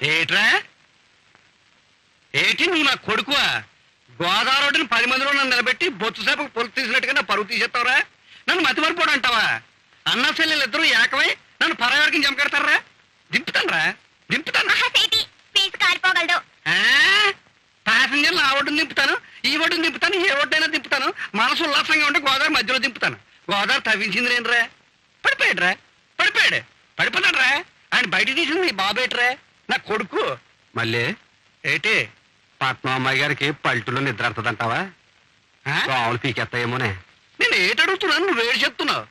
ఏట్రా? ఏటి నువ్వు నా కొడుకువా? గోదావరి రోడ్డుని పది మందిలో నన్ను నిలబెట్టి బొత్తు సేపకు పొలు తీసినట్టుగా నా పరువు తీసేస్తావురా? నన్ను మతిమరిపోడు అంటావా? అన్న చెల్లెలు ఇద్దరు ఏకమై నన్ను పరవర్గం చంపెడతారా దింపుతానరా? దింపుతాను? ప్యాసింజర్లు ఆ ఒడ్డుని దింపుతాను ఈ ఒడ్డుని దింపుతాను ఏ ఒడ్డైనా దింపుతాను మనసు ఉల్లాసంగా ఉంటే గోదావరి మధ్యలో దింపుతాను. గోదావరి తవ్వించింది నేనురా పడిపోయాడురా? పడిపోయాడు. పడిపోతాడు రా ఆయన బయట తీసింది బాబేట్రా నా కొడుకు? మళ్ళీ? ఏటి? పట్నం అమ్మాయి గారికి పల్టులో నిద్ర అంతదంటావా ఆ? రావులు పీకెత్తాయేమోనే నేను ఏటి అడుగుతున్నాను నువ్వు ఏడు చెప్తున్నావు.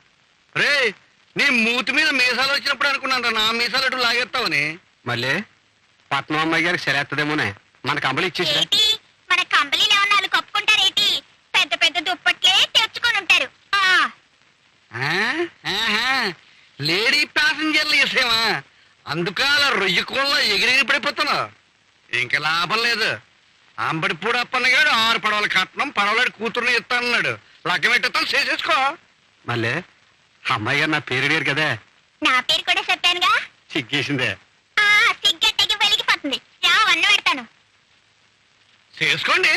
రే నీ మూతి మీద మీసాలు వచ్చినప్పుడు అనుకున్నాను నా మీసాలు అటు లాగేస్తావని. మళ్ళీ? పట్నం అమ్మాయి గారికి సరేత్తదేమోనే మన కంపెనీ ఇచ్చేసిరా. ఏటి? మన కంపెనీలో ఉన్న వాళ్ళు కప్పుకుంటారేటి పెద్ద పెద్ద దుప్పట్లే తెచ్చుకొని ఉంటారు. ఆ. ఆ? ఆహా. లేడీ ప్యాసింజర్లు వేసేవా అందుక అలా రొయ్య కోళ్ళ ఎగిరి పడిపోతున్నావు ఇంక లాభం లేదు. అంబడిపూడి అప్పన్నగాడు ఆరు పడవల కట్నం పడవలాడు కూతురుని ఇస్తానన్నాడు లగ్గం పెట్టేస్తాను చేసేసుకో. మళ్ళీ అమ్మాయి గారు నా పేరు అడిగారు కదా. నా పేరు కూడా చెప్పానుగా? సిగ్గేసిందే. సిగ్గట్టకి వెలిగిపోతుంది. రా వన్న పెడతాను. చేసుకోండి.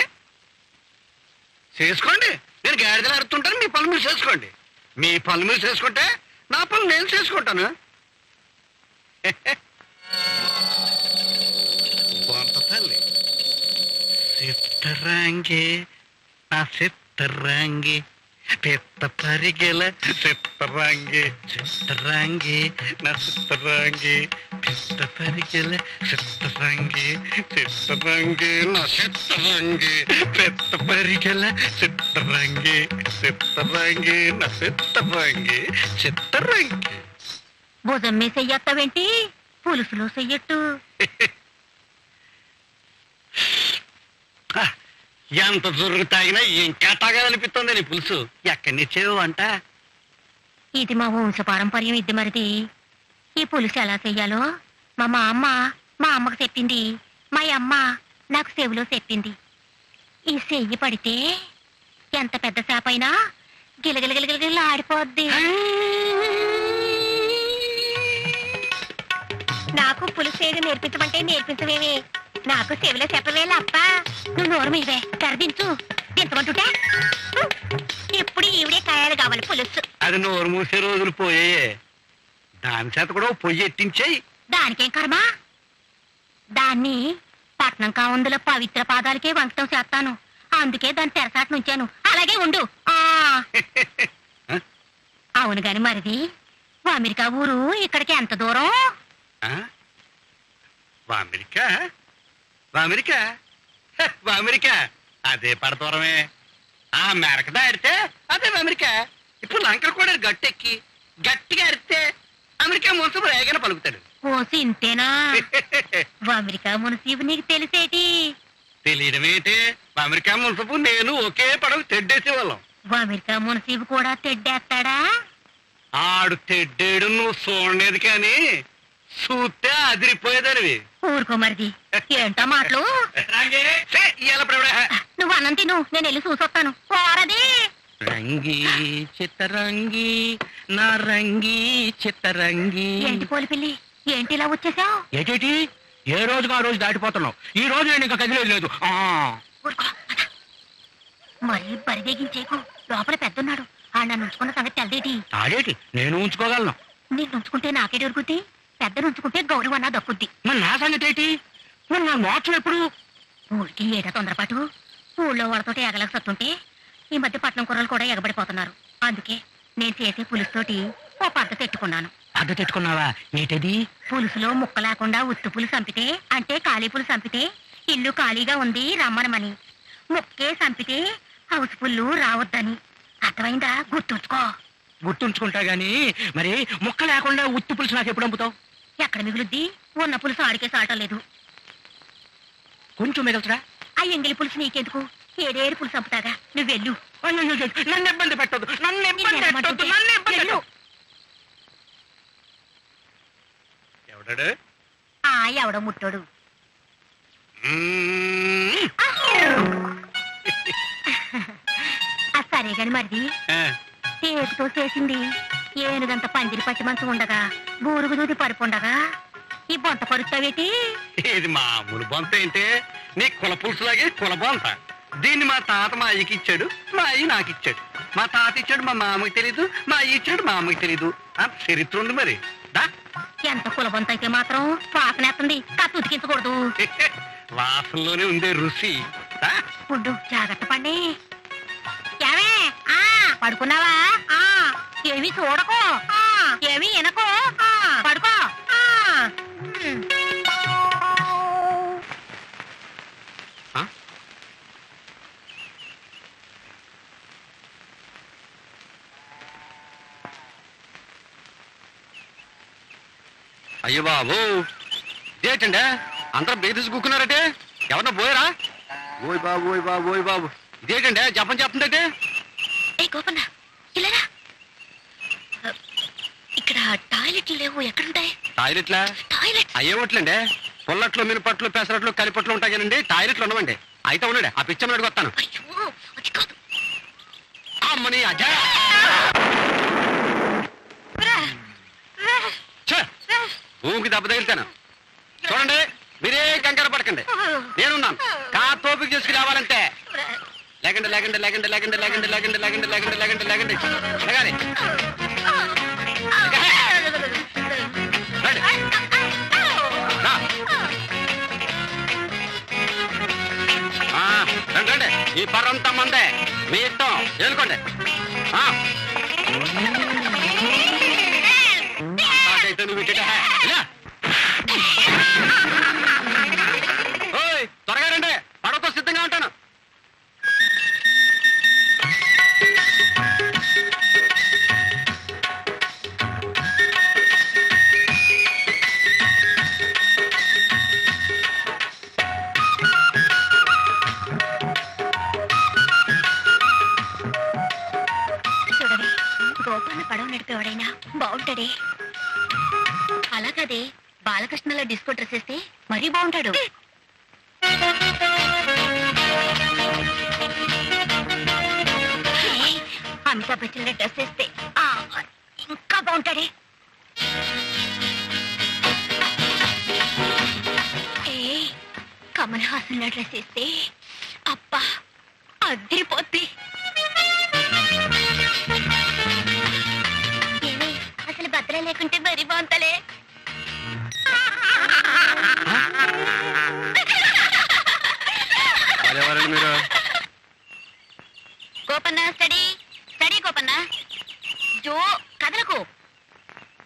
చేసుకోండి. నేను గాడిదలు ఆడుతుంటాను మీ పనులు మీరు చేసుకోండి. మీ పనులు మీరు చేసుకుంటే నా పనులు నేను చేసుకుంటాను. బొంత తల్లి. చిత్తరాంగి నా చిత్తరాంగి పెద్ద పరిగెల చిత్తరాంగి చిత్తరాంగి నా చిత్తరాంగి పెద్ద పరిగెల చిత్తరాంగి చిత్తరాంగి నా చిత్తరాంగి పెద్ద పరిగెల చిత్తరాంగి చిత్తరాంగి నా చిత్తరాంగి చిత్తరాంగి భుజం మీద చెయ్యొత్తావేంటి పులుసులో చెయ్యట్టు ఆ, ఎంత జురుగు తాగినా ఇంకా తాగాలనిపిస్తుంది నీ పులుసు? ఎక్కడి నుంచేవు అంట. ఇది మా వంశ పారంపర్యం ఇది మరిది. ఈ పులుసు ఎలా చెయ్యాలో మా మా అమ్మ మా అమ్మకు చెప్పింది. మా అమ్మ నాకు చెవిలో చెప్పింది. ఈ చెయ్యి పడితే ఎంత పెద్ద చేప అయినా గిలగిలగిలగిల ఆడిపోద్ది. నాకు పులుసు చేయడం నేర్పించమంటే నేర్పించవేమి నాకు చెవిలో చెప్పవేలా అప్ప? నువ్వు నోరు మీవే తెరదించు దించమంటుంటే? ఇప్పుడు ఈవిడే కాయాలి కావాలి పులుసు. అది నోరు మూసే రోజులు పోయాయే. దాని చేత కూడా పొయ్యి ఎట్టించేయి దానికేం కర్మ? దాన్ని పట్నం కావుందుల పవిత్ర పాదాలకే వంకటం చేస్తాను. అందుకే దాన్ని తెరసాటు నుంచాను. అలాగే ఉండు. ఆ. అవును గాని మరిది అమెరికా ఊరు ఇక్కడికి ఎంత దూరం? అమెరికా? వా అమెరికా? అమెరికా. అదే పడతూరమే. ఆ మెరక దాడితే అదే అమెరికా. ఇప్పుడు లంకలు కూడా గట్టెక్కి గట్టిగా అరిస్తే అమెరికా మున్సిపల్ రేగన పలుకుతాడు. ఓసి ఇంతేనా? అమెరికా మునసీబు నీకు తెలిసేటి? తెలియడమేంటి అమెరికా మున్సపు నేను ఒకే పడవ తెడ్డేసే వాళ్ళం అమెరికా మునసీబు కూడా తెడ్డేస్తాడా? ఆడు తెడ్డేడు నువ్వు చూడలేదు కానీ చూస్తే అదిరిపోయేదానివి. ఊరుకో మరిది. ఏంటో మాటలు. నువ్వు అన్నం తిను నేను వెళ్ళి చూసొస్తాను. పోరది. రంగి చిత్తరంగి నా రంగి చిత్తరంగి. ఏంటి పోలి పిల్లి? ఏంటి ఇలా వచ్చేసావు? ఏటేటి? ఏ రోజుకు ఆ రోజు దాటిపోతున్నావు? ఈ రోజు నేను ఇంకా కదిలేదు లేదు. మరీ బరిదెగించేకు లోపల పెద్దన్నాడు. ఆ నన్ను ఉంచుకున్న సంగతి తెలదేటి? తాడేటి? నేను ఉంచుకోగలను. నిన్ను ఉంచుకుంటే నాకే దొరుకుద్ది పెద్దను ఉంచుకుంటే గౌరవం అన్నా దక్కుద్ది. మరి నా సంగతి ఏంటి? మరి నా మోక్షం ఎప్పుడు? ఊరికి ఏటా తొందరపాటు ఊళ్ళో వాళ్ళతోటి ఎగలకు సత్తుంటే ఈ మధ్య పట్నం కుర్రలు కూడా ఎగబడిపోతున్నారు. అందుకే నేను చేసే పులుసుతోటి ఓ పద్ధతి పెట్టుకున్నాను పద్ధతి పెట్టుకున్నావా ఏటది? పులుసులో ముక్క లేకుండా ఉత్తు పులుసు చంపితే అంటే ఖాళీ పులుసు చంపితే ఇల్లు ఖాళీగా ఉంది రమ్మనమని. ముక్కే చంపితే హౌస్ పుల్లు రావద్దని. అర్థమైందా? గుర్తుంచుకో. గుర్తుంచుకుంటా గాని మరి ముక్క లేకుండా ఉత్తి పులుసు నాకు ఎప్పుడు అమ్ముతావు? ఎక్కడ మిగులుద్ది? ఉన్న పులుసు ఆడికే సాటం లేదు. కొంచెం మిగల్చరా ఆ ఎంగిలి పులుసు నీకెందుకు? ఏడేడు పులుసు చంపుతాగా. నువ్వు వెళ్ళు. నన్ను ఇబ్బంది పెట్టదు నన్ను ఇబ్బంది నేను పెట్టొద్దు. నన్ను ఇబ్బంది వెళ్ళు. పెట్టొద్దు. ఎవడాడు? ఆ ఎవడో ముట్టోడు. సరే గాని మరిది. ఆ, చేతితో చేసింది. ఏనుగంత పందిరి పట్టి మంచం ఉండగా. బూరుగు దూది పరుపు ఉండగా ఈ బొంత పరుస్తావేటి ఇది మామూలు బొంత ఏంటి? నీ కుల పులుసులాగే కుల బొంత. దీన్ని మా తాత మా అయ్యకి ఇచ్చాడు మా అయ్య నాకు ఇచ్చాడు. మా తాత ఇచ్చాడు మా మామకి తెలీదు మా అయ్య ఇచ్చాడు మా అమ్మకి తెలీదు. ఆ చరిత్ర ఉంది మరి. దా. ఎంత కులబొంత అయితే మాత్రం వాసనేస్తుంది కత్తి ఉతికించకూడదు. వాసనలోనే ఉందే రుచి. ఉండు జాగ్రత్త పండి. ఏమే ఆ పడుకున్నావా? ఆ ఏమి చూడకు. ఏమి వినకు ఆ. పడుకో? అయ్యో బాబు. ఇదేటండి? అందరూ బేదిసి కూకున్నారటే ఎవరన్నా పోయారా? ఓయ్ బాబు ఓయ్ బాబు ఓయ్ బాబు. ఇదేటండి? జపం చెప్తుందంటే ఏ గోపన్న ఇలారా ఇక్కడ టాయిలెట్లు లేవు ఎక్కడుంటాయి టాయిలెట్లా? టాయిలెట్? అయ్యేవట్లండి పుల్లట్లు మినపట్లు పెసరట్లు కలిపట్లు ఉంటాయి కదండి టాయిలెట్లు ఉండవండి. అయితే ఉన్నాడు ఆ పిచ్చర్ అడిగి వస్తాను. అది కాదు. అమ్మని. భూమికి దెబ్బ తగిలితాను? చూడండి మీరే కంగారు పడకండి. నేనున్నాను. కా తోపికి చేసుకుని రావాలంటే? లేకండి లేకండి లేకండి లేకండి లేకండి లేకండి లేకండి లేకండి లేకండి లేకండి. లేగాలి ఈ పర్రంతా మందే మీ ఇష్టం. ఏలుకోండి నడిపేవాడైనా బాగుంటాడే. అలాగదే బాలకృష్ణలో డిస్కో డ్రెస్ వేస్తే మరీ బాగుంటాడు. అమితాబ్ బచ్చన్ డ్రెస్ వేస్తే ఇంకా బాగుంటాడే. ఏ కమల్ హాసన్ డ్రెస్ వేస్తే మీరు? గోపన్న స్టడీ. స్టడీ గోపన్న. జో కదలకు.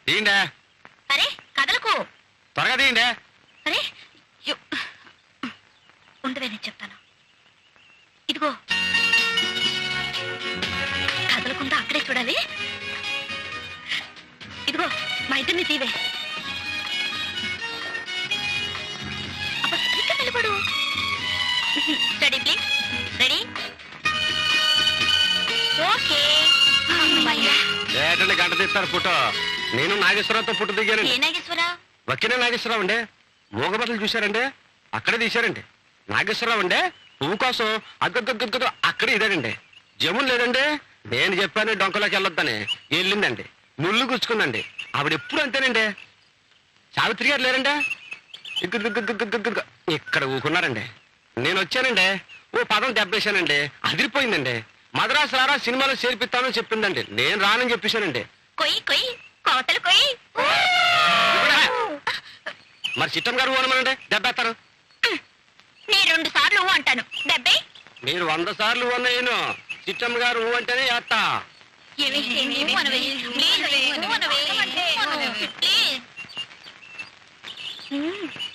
తీయండి అరే కదలకు. త్వరగా తీయండి. అరే యో. ఉండవే నేను చెప్తాను. ఇదిగో. కదలకుండా అక్కడే చూడాలి. ఇదిగో మా ఇద్దరిని తీవే. నిలబడు రెడీ ప్లీజ్ రెడీ ఓకే ఏటండి గంట తీస్తారు ఫోటో? నేను నాగేశ్వరరావుతో ఫోటో దిగానండి. ఏ నాగేశ్వరరావు అండి. మూగబట్టలు చూశారండి. అక్కడే తీశారండి. నాగేశ్వరరావు అండి. పువ్వు కోసం అగ్గగ్గగ్గ అక్కడే ఇదేనండి. జమున్ లేదండి. నేను చెప్పాను డొంకలోకి వెళ్ళొద్దని. వెళ్ళిందండి. ముళ్ళు గుచ్చుకుందండి. ఆవిడ ఎప్పుడు అంతేనండి? సావిత్రి గారు లేరండి. ఇక్కడ ఊకున్నారండి నేను వచ్చానండి. ఓ పదం దెబ్బేశానండి. అదిరిపోయిందండి. మద్రాసు రారా సినిమాలో చేర్పిస్తానని చెప్పిందండి. నేను రానని చెప్పేశానండి. కొయ్యి కొయ్యి కోతలు కొయ్యి? మరి చిట్టం గారు ఓనమనండి? దెబ్బేస్తారు. నీ రెండు సార్లు అంటాను. డెబ్బై మీరు వంద సార్లు ఉన్నాయను చిట్టమ్మ గారు ఊ అంటేనే అనవే. ప్లీజ్